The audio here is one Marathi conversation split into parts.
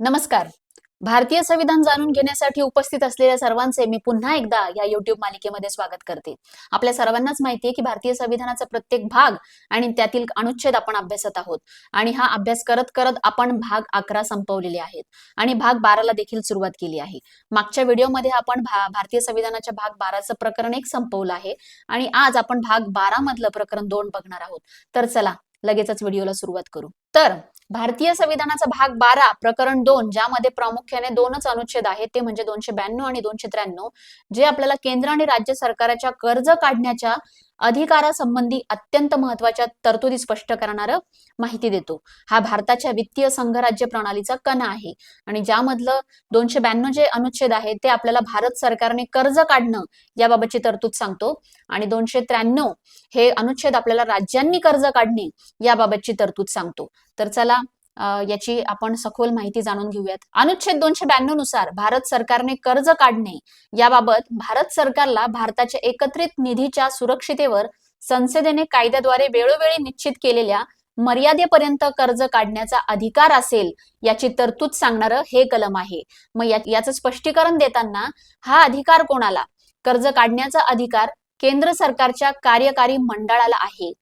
नमस्कार. भारतीय संविधान जाणून घेण्यासाठी उपस्थित असलेल्या सर्वांचे मी पुन्हा एकदा या युट्यूब मालिकेमध्ये स्वागत करते. आपल्या सर्वांनाच माहिती आहे की भारतीय संविधानाचा प्रत्येक भाग आणि त्यातील अनुच्छेद आपण अभ्यासत आहोत. आणि हा अभ्यास करत करत आपण भाग अकरा संपवलेले आहेत. आणि भाग बाराला देखील सुरुवात केली आहे. मागच्या व्हिडिओमध्ये आपण भा- भारतीय संविधानाच्या भाग बाराचं प्रकरण एक संपवलं आहे. आणि आज आपण भाग बारा मधलं प्रकरण दोन बघणार आहोत. तर चला लगेचच व्हिडिओला सुरुवात करू. तर भारतीय संविधानाचा भाग बारा प्रकरण दोन ज्यामध्ये प्रामुख्याने दोनच अनुच्छेद आहेत ते म्हणजे दोनशे ब्याण्णव आणि दोनशे त्र्याण्णव जे आपल्याला केंद्र आणि राज्य सरकारच्या कर्ज काढण्याच्या अधिकारासंबंधी अत्यंत महत्त्वाच्या तरतुदी स्पष्ट करणारं माहिती देतो. हा भारताच्या वित्तीय संघराज्य प्रणालीचा कणा आहे आणि ज्यामधलं दोनशे ब्याण्णव जे अनुच्छेद आहे ते आपल्याला भारत सरकारने कर्ज काढणं याबाबतची तरतूद सांगतो. आणि दोनशे त्र्याण्णव हे अनुच्छेद आपल्याला राज्यांनी कर्ज काढणे याबाबतची तरतूद सांगतो. तर चला याची आपण सखोल माहिती जाणून घेऊयात. अनुच्छेद दोनशे ब्याण्णवनुसार भारत सरकारने कर्ज काढणे याबाबत भारत सरकारला भारताच्या एकत्रित निधीच्या सुरक्षितेवर संसदेने कायद्याद्वारे वेळोवेळी निश्चित केलेल्या मर्यादेपर्यंत कर्ज काढण्याचा अधिकार असेल याची तरतूद सांगणारं हे कलम आहे. मग याचं स्पष्टीकरण देताना हा अधिकार कोणाला? कर्ज काढण्याचा अधिकार केंद्र सरकारच्या कार्यकारी मंडळाला आहे.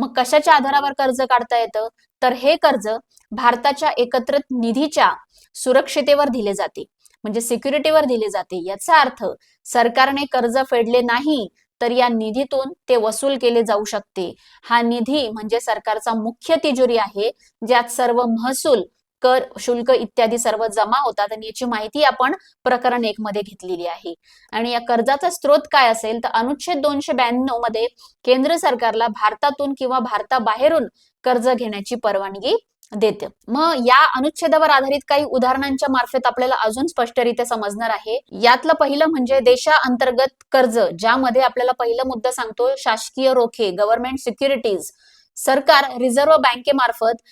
मग कशाच्या आधारावर कर्ज काढता येतं? तर हे कर्ज भारताच्या एकत्रित निधीच्या सुरक्षितेवर दिले जाते. म्हणजे सिक्युरिटीवर दिले जाते. याचा अर्थ सरकारने कर्ज फेडले नाही तर या निधीतून ते वसूल केले जाऊ शकते. हा निधी म्हणजे सरकारचा मुख्य तिजोरी आहे ज्यात सर्व महसूल कर शुल्क इत्यादी सर्व जमा होतात आणि याची माहिती आपण प्रकरण एक मध्ये घेतलेली आहे. आणि या कर्जाचा स्रोत काय असेल? तर अनुच्छेद दोनशे ब्याण्णवमध्ये केंद्र सरकारला भारतातून किंवा भारताबाहेरून कर्ज घेण्याची परवानगी देते. मग या अनुच्छेदावर आधारित काही उदाहरणांच्या मार्फत आपल्याला अजून स्पष्टरित्या समजणार आहे. यातलं पहिलं म्हणजे देशाअंतर्गत कर्ज ज्यामध्ये आपल्याला पहिला मुद्दा सांगतो शासकीय रोखे गव्हर्नमेंट सिक्युरिटीज सरकार रिझर्व्ह बँकेमार्फत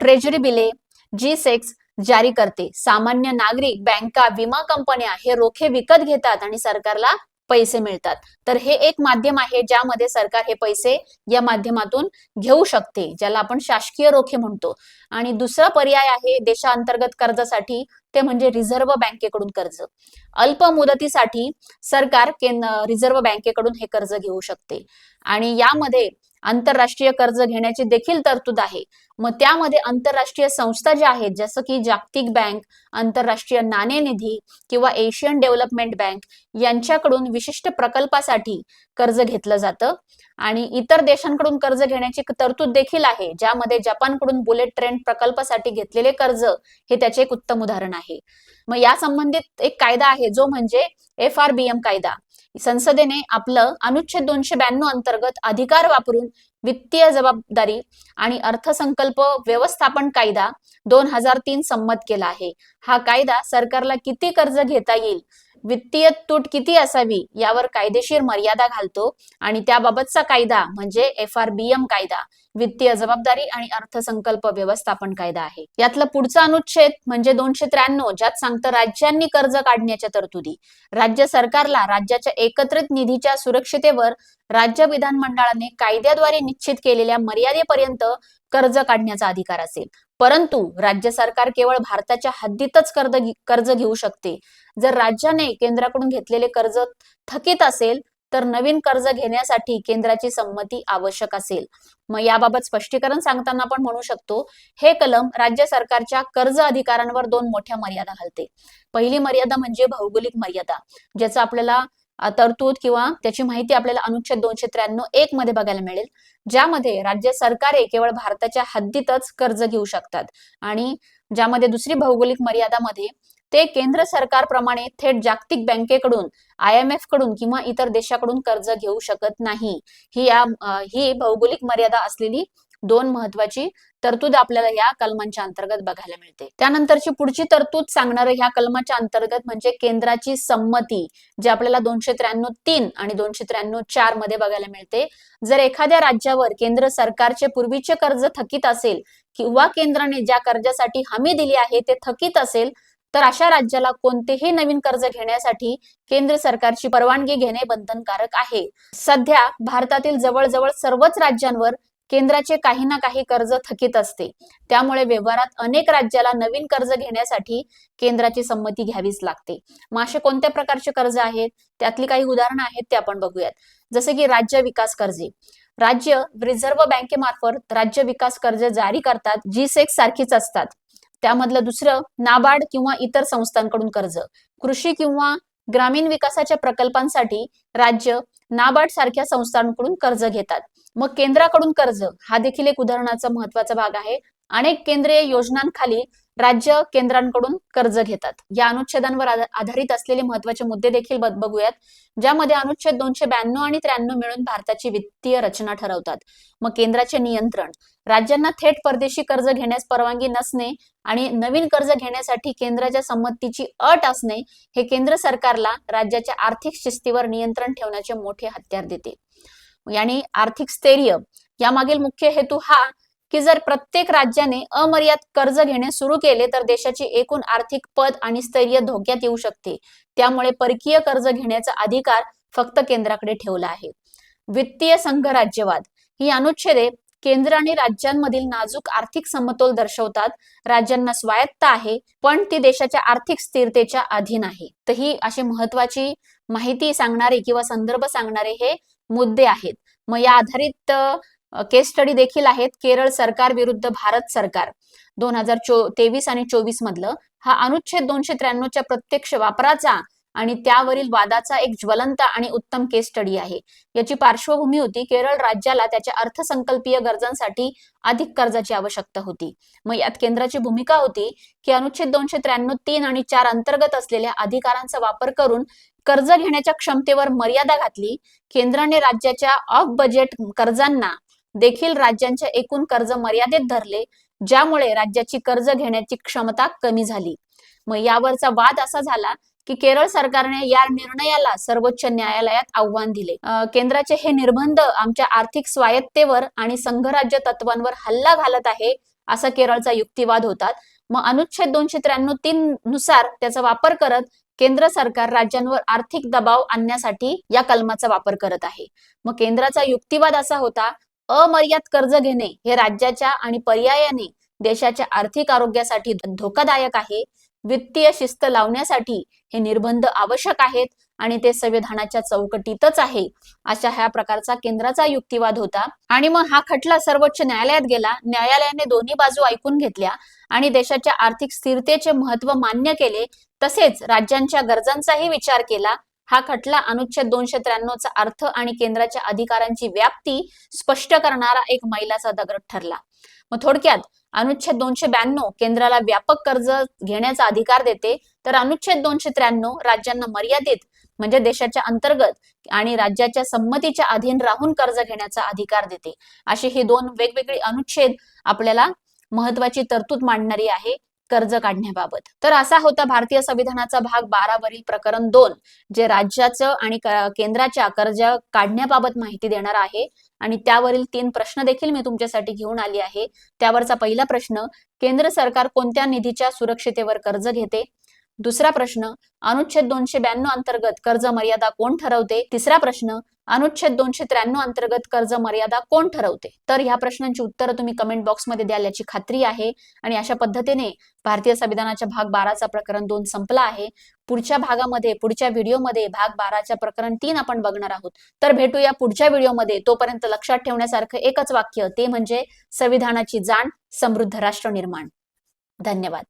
ट्रेजरी बिले जी सेक्स जारी करते. सामान्य नागरिक बँका विमा कंपन्या हे रोखे विकत घेतात आणि सरकारला पैसे मिळतात. तर हे एक माध्यम आहे ज्यामध्ये सरकार हे पैसे या माध्यमातून घेऊ शकते ज्याला आपण शासकीय रोखे म्हणतो. आणि दुसरा पर्याय आहे देशांतर्गत कर्जासाठी ते म्हणजे रिझर्व्ह बँकेकडून कर्ज. अल्प मुदतीसाठी सरकार रिझर्व्ह बँकेकडून हे कर्ज घेऊ शकते. आणि यामध्ये आंतरराष्ट्रीय कर्ज घेण्याची देखील तरतूद आहे. मग त्यामध्ये आंतरराष्ट्रीय संस्था ज्या आहेत जसं की जागतिक बँक आंतरराष्ट्रीय नाणेनिधी किंवा एशियन डेव्हलपमेंट बँक यांच्याकडून विशिष्ट प्रकल्पासाठी कर्ज घेतलं जातं. आणि इतर देशांकडून कर्ज घेण्याची तरतूद देखील आहे ज्यामध्ये जपानकडून बुलेट ट्रेन प्रकल्पासाठी घेतलेले कर्ज हे त्याचे एक उत्तम उदाहरण आहे. मग या संबंधित एक कायदा आहे जो म्हणजे एफ आर बी एम कायदा. संसदेने आपलं अनुच्छेद दोनशे ब्याण्णव अंतर्गत अधिकार वापरून वित्तीय जबाबदारी आणि अर्थसंकल्प व्यवस्थापन कायदा दोन हजार तीन संमत केला आहे. हा कायदा सरकारला किती कर्ज घेता येईल? वित्तीय तूट किती असावी यावर कायदेशीर मर्यादा घालतो आणि त्याबाबतचा कायदा म्हणजे एफ आर बी एम कायदा वित्तीय जबाबदारी आणि अर्थसंकल्प व्यवस्थापन कायदा आहे. यातलं पुढचा अनुच्छेद म्हणजे दोनशे त्र्याण्णव ज्यात सांगतं राज्यांनी कर्ज काढण्याच्या तरतुदी. राज्य सरकारला राज्याच्या एकत्रित निधीच्या सुरक्षितेवर राज्य विधानमंडळाने कायद्याद्वारे निश्चित केलेल्या मर्यादेपर्यंत कर्ज काढण्याचा अधिकार असेल. परंतु राज्य सरकार केवळ भारताच्या हद्दीतच कर्ज कर्ज घेऊ शकते. जर राज्याने केंद्राकडून घेतलेले कर्ज थकीत असेल तर नवीन कर्ज घेण्यासाठी केंद्राची संमती आवश्यक असेल. मग याबाबत स्पष्टीकरण सांगताना आपण म्हणू शकतो हे कलम राज्य सरकारच्या कर्ज अधिकारांवर दोन मोठ्या मर्यादा घालते. पहिली मर्यादा म्हणजे भौगोलिक मर्यादा ज्याचा आपल्याला तरतूद किंवा त्याची माहिती आपल्याला अनुच्छेद दोनशे त्र्याण्णव एक मध्ये बघायला मिळेल. ज्यामध्ये राज्य सरकारे केवळ भारताच्या हद्दीतच कर्ज घेऊ शकतात आणि ज्यामध्ये दुसरी भौगोलिक मर्यादामध्ये ते केंद्र सरकारप्रमाणे थेट जागतिक बँकेकडून आय एम एफकडून किंवा इतर देशाकडून कर्ज घेऊ शकत नाही. ही या ही भौगोलिक मर्यादा असलेली दोन महत्वाची तरतूद आपल्याला या कलमांच्या अंतर्गत बघायला मिळते. त्यानंतरची पुढची तरतूद सांगणारं ह्या कलमाच्या अंतर्गत म्हणजे केंद्राची संमती जे आपल्याला दोनशे त्र्याण्णव तीन आणि दोनशे त्र्याण्णव चारमध्ये बघायला मिळते. जर एखाद्या राज्यावर केंद्र सरकारचे पूर्वीचे कर्ज थकीत असेल किंवा केंद्राने ज्या कर्जासाठी हमी दिली आहे ते थकीत असेल तर अशा राज्याला कोणतेही नवीन कर्ज घेण्यासाठी केंद्र सरकारची परवानगी घेणे बंधनकारक आहे. सध्या भारतातील जवळजवळ सर्वच राज्यांवर केंद्राचे काही ना काही कर्ज थकीत असते. त्यामुळे व्यवहारात अनेक राज्याला नवीन कर्ज घेण्यासाठी केंद्राची संमती घ्यावीच लागते. मग असे कोणत्या प्रकारचे कर्ज आहेत? त्यातली काही उदाहरणं आहेत ते आपण बघूयात. जसे की राज्य विकास कर्जे. राज्य रिझर्व्ह बँकेमार्फत राज्य विकास कर्ज जारी करतात जी सेक्स सारखीच असतात. त्यामधलं दुसरं नाबार्ड किंवा इतर संस्थांकडून कर्ज. कृषी किंवा ग्रामीण विकासाच्या प्रकल्पांसाठी राज्य नाबार्ड सारख्या संस्थांकडून कर्ज घेतात. मग केंद्राकडून कर्ज हा देखील एक उदाहरणाचा महत्त्वाचा भाग आहे. अनेक केंद्रीय योजनांखाली राज्य केंद्रांकडून कर्ज घेतात. या अनुच्छेदांवर आधारित असलेले महत्त्वाचे मुद्दे देखील बघूयात. ज्यामध्ये अनुच्छेद दोनशे ब्याण्णव आणि त्र्याण्णव मिळून भारताची वित्तीय रचना ठरवतात. मग केंद्राचे नियंत्रण. राज्यांना थेट परदेशी कर्ज घेण्यास परवानगी नसणे आणि नवीन कर्ज घेण्यासाठी केंद्राच्या संमतीची अट असणे हे केंद्र सरकारला राज्याच्या आर्थिक शिस्तीवर नियंत्रण ठेवण्याचे मोठे हत्यार देते. याने आर्थिक स्थैर्य यामागील मुख्य हेतू हा की जर प्रत्येक राज्याने अमर्याद कर्ज घेणे सुरू केले तर देशाची एकूण आर्थिक पद आणि स्थैर्य धोक्यात येऊ शकते. त्यामुळे परकीय कर्ज घेण्याचा अधिकार फक्त केंद्राकडे ठेवला आहे. वित्तीय संघ राज्यवाद ही अनुच्छेदे केंद्र आणि राज्यांमधील नाजूक आर्थिक समतोल दर्शवतात. राज्यांना स्वायत्त आहे पण ती देशाच्या आर्थिक स्थिरतेच्या अधीन आहे. तर ही अशी महत्वाची माहिती सांगणारे किंवा संदर्भ सांगणारे हे मुद्दे आहेत. मग या आधारित केस स्टडी देखील आहेत. केरळ सरकार विरुद्ध भारत सरकार. दोन हजार चो तेवीस आणि चोवीस मधलं. हा अनुच्छेद दोनशे त्र्याण्णवच्या प्रत्यक्ष वापराचा आणि त्यावरील वादाचा एक ज्वलंत आणि उत्तम केस स्टडी आहे. याची पार्श्वभूमी होती केरळ राज्याला त्याच्या अर्थसंकल्पीय गरजांसाठी अधिक कर्जाची आवश्यकता होती. मग यात केंद्राची भूमिका होती की अनुच्छेद दोनशे त्र्याण्णव तीन आणि चार अंतर्गत असलेल्या अधिकारांचा वापर करून कर्ज घेण्याच्या क्षमतेवर मर्यादा घातली केंद्राने राज्याच्या ऑफ बजेट कर्जांना देखील राज्यांच्या एकूण कर्ज मर्यादेत धरले ज्यामुळे राज्याची कर्ज घेण्याची क्षमता कमी झाली. मग यावरचा वाद असा झाला की केरळ सरकारने या निर्णयाला सर्वोच्च न्यायालयात आव्हान दिले. केंद्राचे हे निर्बंध आमच्या आर्थिक स्वायत्तेवर आणि संघराज्य तत्वांवर हल्ला घालत आहे असा केरळचा युक्तिवाद होता. मग अनुच्छेद दोनशे त्र्याण्णव तीन नुसार त्याचा वापर करत केंद्र सरकार राज्यांवर आर्थिक दबाव आणण्यासाठी या कलमाचा वापर करत आहे. मग केंद्राचा युक्तिवाद असा होता अमर्याद कर्ज घेणे हे राज्याच्या आणि पर्यायाने देशाच्या आर्थिक आरोग्यासाठी धोकादायक आहे. वित्तीय शिस्त लावण्यासाठी हे निर्बंध आवश्यक आहेत आणि ते संविधानाच्या चौकटीतच आहे. अशा ह्या प्रकारचा केंद्राचा युक्तिवाद होता. आणि मग हा खटला सर्वोच्च न्यायालयात गेला. न्यायालयाने दोन्ही बाजू ऐकून घेतल्या आणि देशाच्या आर्थिक स्थिरतेचे महत्त्व मान्य केले. तसेच राज्यांच्या गरजांचाही विचार केला हा खटला अनुच्छेद दोनशे त्र्याण्णवचा अर्थ आणि केंद्राच्या अधिकारांची व्याप्ती स्पष्ट करणारा एक मैलाचा दगड ठरला. मग थोडक्यात अनुच्छेद दोनशे ब्याण्णव केंद्राला व्यापक कर्ज घेण्याचा अधिकार देते तर अनुच्छेद दोनशे त्र्याण्णव राज्यांना मर्यादित म्हणजे देशाच्या अंतर्गत आणि राज्याच्या संमतीच्या अधीन राहून कर्ज घेण्याचा अधिकार देते. अशी ही दोन वेगवेगळी अनुच्छेद आपल्याला महत्वाची तरतूद मांडणारी आहे. कर्ज काढण्याबाबत. तर असा होता भारतीय संविधानाचा भाग बारावरील प्रकरण दोन जे राज्याचं आणि केंद्राच्या कर्ज काढण्याबाबत माहिती देणार आहे. आणि त्यावरील तीन प्रश्न देखील मी तुमच्यासाठी घेऊन आली आहे. त्यावरचा पहिला प्रश्न केंद्र सरकार कोणत्या निधीच्या सुरक्षितेवर कर्ज घेते? दुसरा प्रश्न अनुच्छेद दोनशे ब्याण्णव अंतर्गत कर्ज मर्यादा कोण ठरवते? तिसरा प्रश्न अनुच्छेद दोनशे त्र्याण्णव अंतर्गत कर्ज मर्यादा कोण ठरवते? तर ह्या प्रश्नांची उत्तरं तुम्ही कमेंट बॉक्समध्ये द्याल याची खात्री आहे. आणि अशा पद्धतीने भारतीय संविधानाच्या भाग बाराचा प्रकरण दोन संपला आहे. पुढच्या भागामध्ये पुढच्या व्हिडिओमध्ये भाग बाराच्या प्रकरण तीन आपण बघणार आहोत. तर भेटूया पुढच्या व्हिडिओमध्ये. तोपर्यंत लक्षात ठेवण्यासारखं एकच वाक्य ते म्हणजे संविधानाची जाण समृद्ध राष्ट्र निर्माण. धन्यवाद.